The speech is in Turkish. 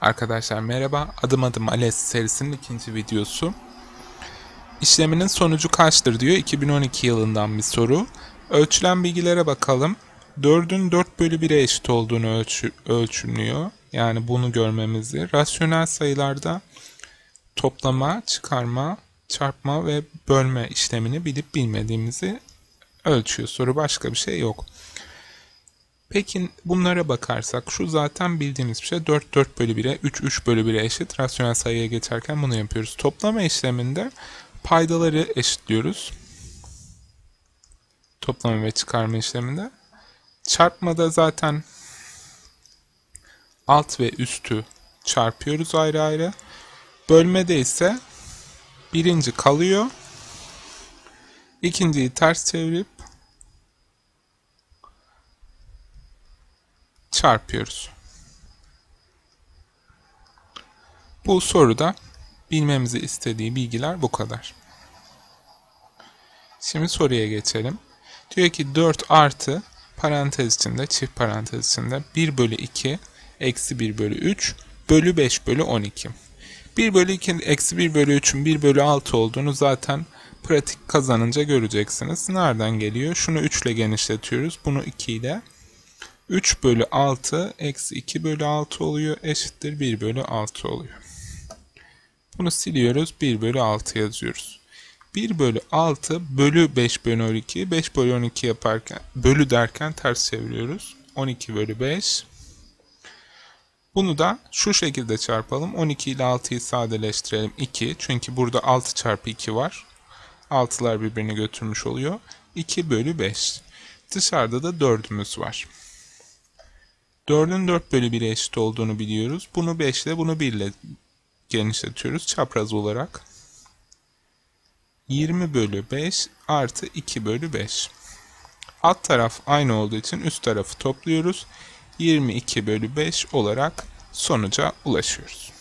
Arkadaşlar merhaba. Adım adım ALES serisinin ikinci videosu. İşleminin sonucu kaçtır diyor. 2012 yılından bir soru. Ölçülen bilgilere bakalım. 4'ün 4 bölü 1'e eşit olduğunu ölçü, ölçümlüyor. Yani bunu görmemizi. Rasyonel sayılarda toplama, çıkarma, çarpma ve bölme işlemini bilip bilmediğimizi ölçüyor. Soru başka bir şey yok. Peki bunlara bakarsak şu zaten bildiğimiz bir şey 4 4 bölü 1'e 3 3 bölü 1'e eşit rasyonel sayıya geçerken bunu yapıyoruz. Toplama işleminde paydaları eşitliyoruz. Toplama ve çıkarma işleminde. Çarpmada zaten alt ve üstü çarpıyoruz ayrı ayrı. Bölmede ise birinci kalıyor. İkinciyi ters çevirip çarpıyoruz. Bu soruda bilmemizi istediği bilgiler bu kadar. Şimdi soruya geçelim. Diyor ki 4 artı parantez içinde, çift parantez içinde 1 bölü 2 eksi 1 bölü 3 bölü 5 bölü 12. 1 bölü 2 eksi 1 bölü 3'ün 1 bölü 6 olduğunu zaten pratik kazanınca göreceksiniz. Nereden geliyor? Şunu 3 ile genişletiyoruz. Bunu 2 ile 3 bölü 6 eksi 2 bölü 6 oluyor. Eşittir 1 bölü 6 oluyor. Bunu siliyoruz. 1 bölü 6 yazıyoruz. 1 bölü 6 bölü 5 bölü 12. 5 bölü 12 yaparken bölü derken ters çeviriyoruz. 12 bölü 5. Bunu da şu şekilde çarpalım. 12 ile 6'yı sadeleştirelim. 2. Çünkü burada 6 çarpı 2 var. 6'lar birbirini götürmüş oluyor. 2 bölü 5. Dışarıda da 4'ümüz var. 4'ün 4 bölü 1'e eşit olduğunu biliyoruz. Bunu 5 ile bunu 1 ile genişletiyoruz çapraz olarak. 20 bölü 5 artı 2 bölü 5. Alt taraf aynı olduğu için üst tarafı topluyoruz. 22 bölü 5 olarak sonuca ulaşıyoruz.